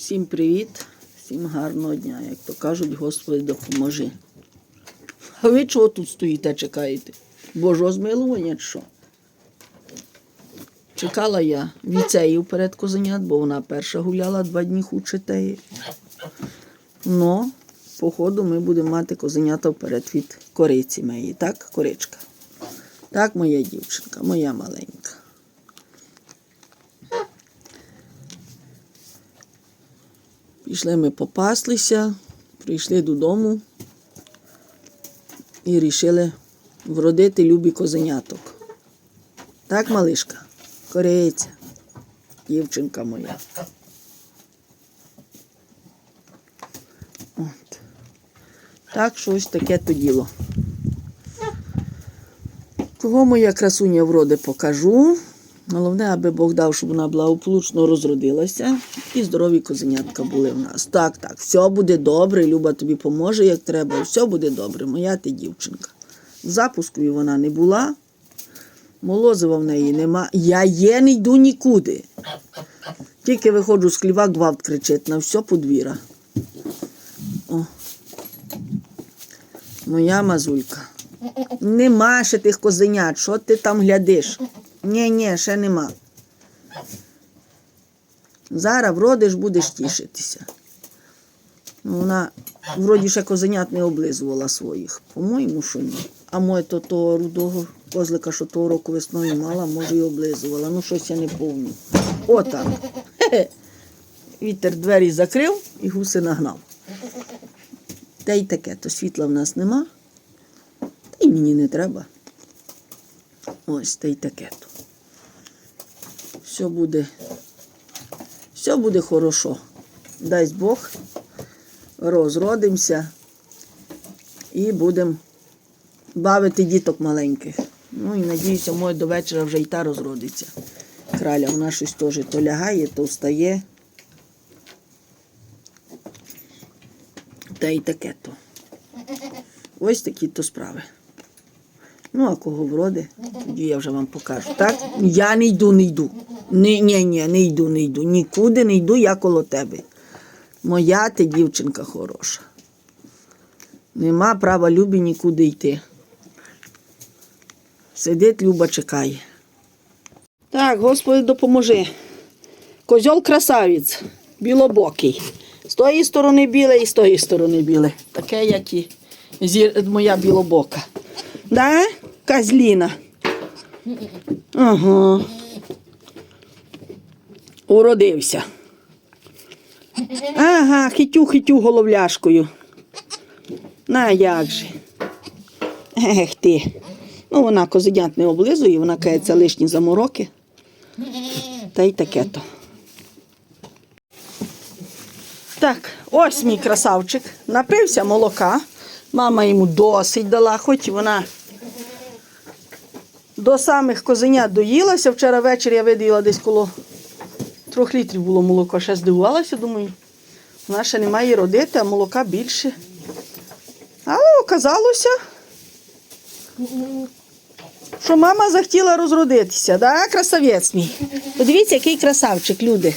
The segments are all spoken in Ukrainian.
Всім привіт, всім гарного дня. Як то кажуть, Господи, допоможи. А ви чого тут стоїте, чекаєте? Божого змилування чи що? Чекала я віцеїв перед козенят, бо вона перша гуляла два дні хуче Ну, походу, ми будемо мати козенята вперед від кориці моєї, так, коричка? Так, моя дівчинка, моя маленька. Пішли ми попаслися, прийшли додому і рішили вродити любі козеняток. Так, малишка? Корейця, дівчинка моя. От. Так, щось таке то діло. Кого моя красуня вроди покажу. Головне, аби Бог дав, щоб вона благополучно розродилася і здорові козенятка були в нас. Так, так, все буде добре, Люба тобі поможе, як треба, все буде добре, моя ти дівчинка. В запуску вона не була, молозива в неї нема. Я є не йду нікуди. Тільки виходжу з хліва, гвалт кричить на все подвіра. О. Моя мазулька. Нема ще тих козенят, що ти там глядиш? Ні, ні, ще нема. Зараз вродиш, будеш тішитися. Ну, Вона вроді ще козенят не облизувала своїх. По-моєму, що ні. А моє то того рудого козлика, що того року весною мала, може і облизувала. Ну, щось я не помню. Отак. Вітер двері закрив і гуси нагнав. Та й таке, то світла в нас нема. Та й мені не треба. Ось та й таке то. Все буде, все буде хорошо. Дасть Бог, розродимося і будемо бавити діток маленьких. Ну і надіюся, моє до вечора вже й та розродиться. Краля, вона щось теж то лягає, то встає. Та й таке то. Ось такі то справи. Ну, а кого вроди, тоді я вже вам покажу. Так? Я не йду, не йду. Ні, ні, ні, не йду, не йду. Нікуди не йду, я коло тебе. Моя ти дівчинка хороша. Нема права Любі нікуди йти. Сидить, Люба чекає. Так, Господи, допоможи. Козьол красавець, білобокий. З тої сторони біле і з тої сторони біле. Таке, як і зір... моя білобока. Да? Козліна. Ага. Уродився. Ага, хитю-хитю головляшкою. На як же. Ех ти. Ну, вона козенят не облизує, вона кається лишні замороки. Та й таке то. Так, ось мій красавчик. Напився молока. Мама йому досить дала, хоч вона до самих козенят доїлася. Вчора ввечері я виділа десь коло трьох літрів було молоко. Ще здивувалася, думаю, вона ще не має родити, а молока більше. Але оказалося, що мама захотіла розродитися. Да, красавець мій. Подивіться, який красавчик, люди.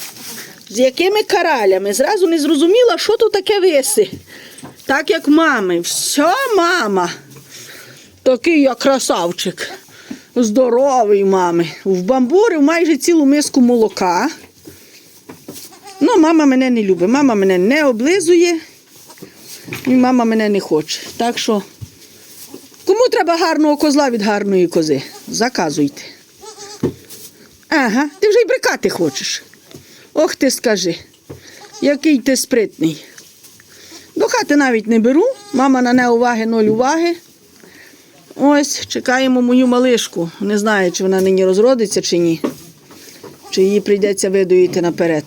З якими каралями. Зразу не зрозуміла, що тут таке виси. Так як мами. Все, мама. Такий я красавчик. Здоровий мами. В бамбурив майже цілу миску молока. Ну, мама мене не любить. Мама мене не облизує. І мама мене не хоче. Так що, кому треба гарного козла від гарної кози? Заказуйте. Ага, ти вже й брикати хочеш. Ох ти скажи, який ти спритний. До хати навіть не беру, мама на не уваги, ноль уваги. Ось, чекаємо мою малишку. Не знаю, чи вона нині розродиться, чи ні. Чи її прийдеться видоїти наперед.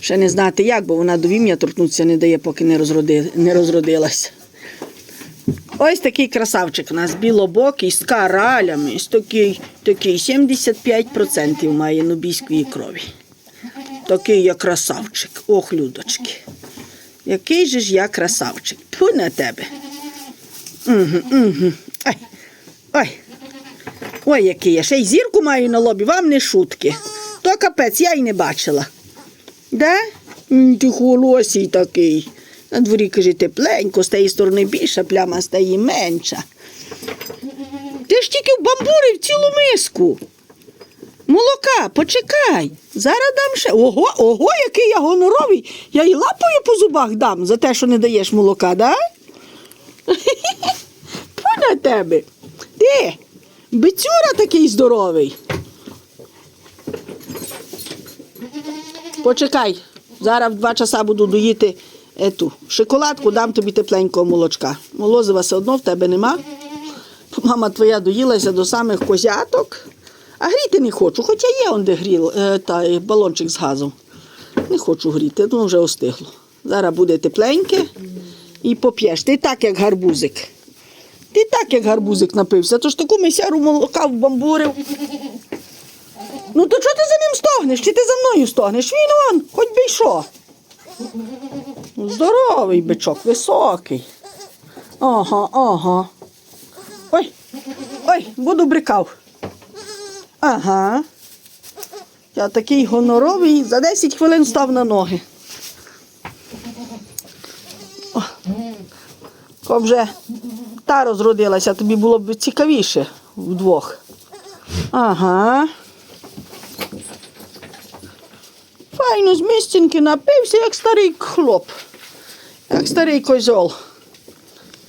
Ще не знати як, бо вона до вім'я торкнутися не дає, поки не, розроди, не розродилась. Ось такий красавчик у нас білобокий, з каралями, з такий, такий 75% має нубійської крові. Такий я красавчик. Ох, людочки. Який же ж я красавчик. Тьфу на тебе. Угу, угу. Ой. Ой, який я. Ще й зірку маю на лобі, вам не шутки. То капець, я й не бачила. Да? Ти холосій такий. На дворі, каже, тепленько, з тієї сторони більша пляма, тієї менша. Ти ж тільки вбамбурив цілу миску. Молока, почекай. Зараз дам ще. Ого, ого, який я гоноровий. Я і лапою по зубах дам за те, що не даєш молока, да? На тебе. Ти, бицюра такий здоровий. Почекай, зараз в два часа буду доїти ету шоколадку, дам тобі тепленького молочка. Молозива все одно в тебе нема. Мама твоя доїлася до самих козяток, а гріти не хочу, хоча є он де гріл, е, та, балончик з газом. Не хочу гріти, воно вже остигло. Зараз буде тепленьке і поп'єш. Ти так, як гарбузик. Ти так, як гарбузик напився, то ж таку месяру молока вбамбурив. Ну то чого ти за ним стогнеш? Чи ти за мною стогнеш? Він он, хоч би й що. Здоровий бичок, високий. Ага, ага. Ой, ой, буду брикав. Ага. Я такий гоноровий, за 10 хвилин став на ноги. О, Ко вже та розродилася, тобі було б цікавіше вдвох. Ага. Файно з містінки напився, як старий хлоп, як старий козьол.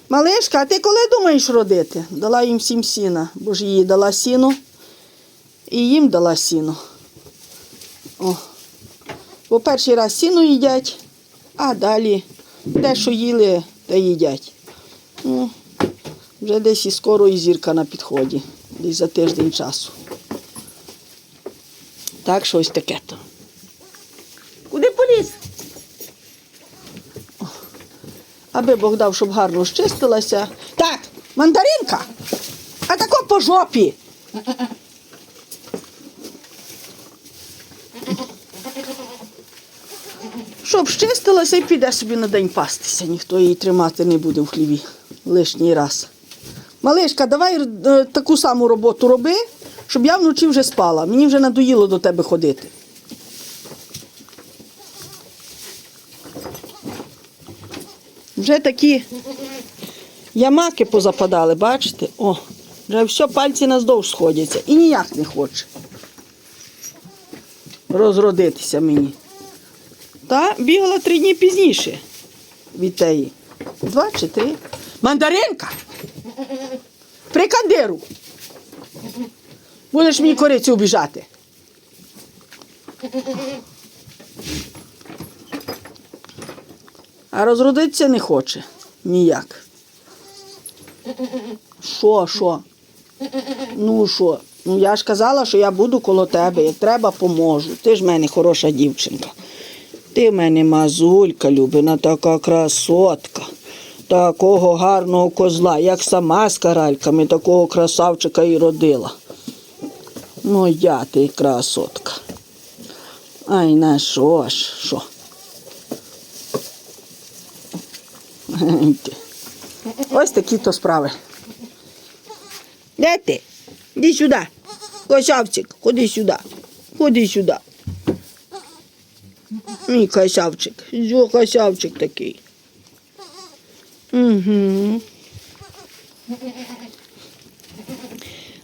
Малишка, а ти коли думаєш родити? Дала їм всім сіна, бо ж їй дала сіно і їм дала сіно. О. Бо перший раз сіно їдять, а далі те, що їли, те їдять. Ну, вже десь і скоро і зірка на підході, десь за тиждень часу. Так, щось таке то. Куди поліз? О, Аби Бог дав, щоб гарно щистилася. Так, мандаринка, а тако по жопі. Щоб щистилася і піде собі на день пастися. Ніхто її тримати не буде в хліві лишній раз. Малишка, давай е, таку саму роботу роби, щоб я вночі вже спала. Мені вже надоїло до тебе ходити. Вже такі ямаки позападали, бачите? О, вже все пальці наздовж сходяться і ніяк не хоче розродитися мені. Та бігала три дні пізніше від теї. Два чи три. Мандаринка! Прикандиру! Будеш мені корицю обіжати. А розродитися не хоче. Ніяк. Що, що? Ну що? Ну я ж казала, що я буду коло тебе, як треба, поможу. Ти ж в мене хороша дівчинка. Ти мене мазулька, любина, така красотка. Такого гарного козла, як сама з каральками, такого красавчика і родила. Ну, я ти красотка. Ай, на що ж, що? Ось такі то справи. Де ти? Іди сюди. Косявчик, ходи сюди. Ходи сюди. Мій косявчик. Зо косявчик такий. Угу.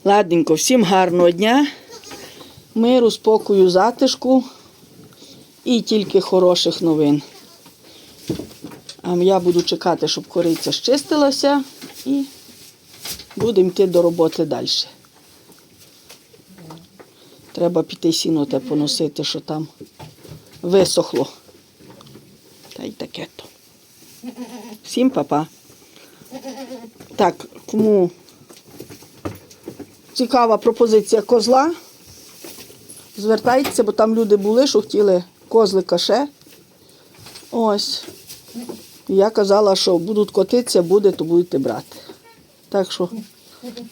Ладненько, всім гарного дня, миру, спокою, затишку і тільки хороших новин. А я буду чекати, щоб кориця щистилася і будемо йти до роботи далі. Треба піти сіно те поносити, що там висохло. Та й таке то. Всім па-па. Так, кому цікава пропозиція козла, звертайтеся, бо там люди були, що хотіли козлика ще. Ось. Я казала, що будуть котитися, буде, то будете брати. Так що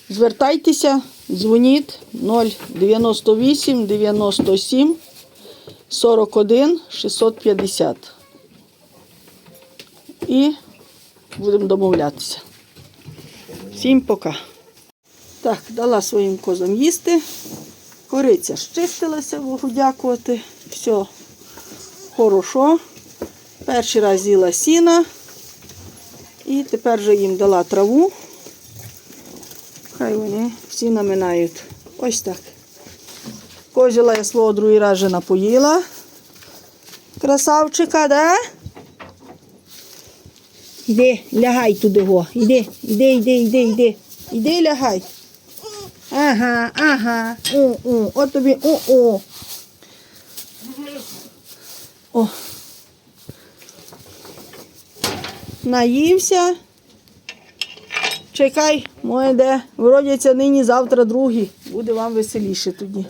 звертайтеся, дзвоніть 098 97 41 650. І будемо домовлятися. Всім пока. Так, дала своїм козам їсти. Кориця щистилася, Богу дякувати. Все хорошо. Перший раз з'їла сіна. І тепер вже їм дала траву. Хай вони всі наминають. Ось так. Козіла я свого другий раз вже напоїла. Красавчика, да? Іди, лягай туди го. Іди, іди, іди, іди, іди. Іди лягай. Ага, ага. О, о, от тобі, о, о. О. Наївся. Чекай, моє де. Вродяться нині, завтра другі. Буде вам веселіше тоді.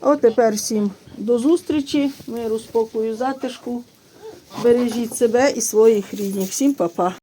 От тепер всім до зустрічі. Миру, спокою, затишку. Бережіть себе і своїх рідних. Всім па-па.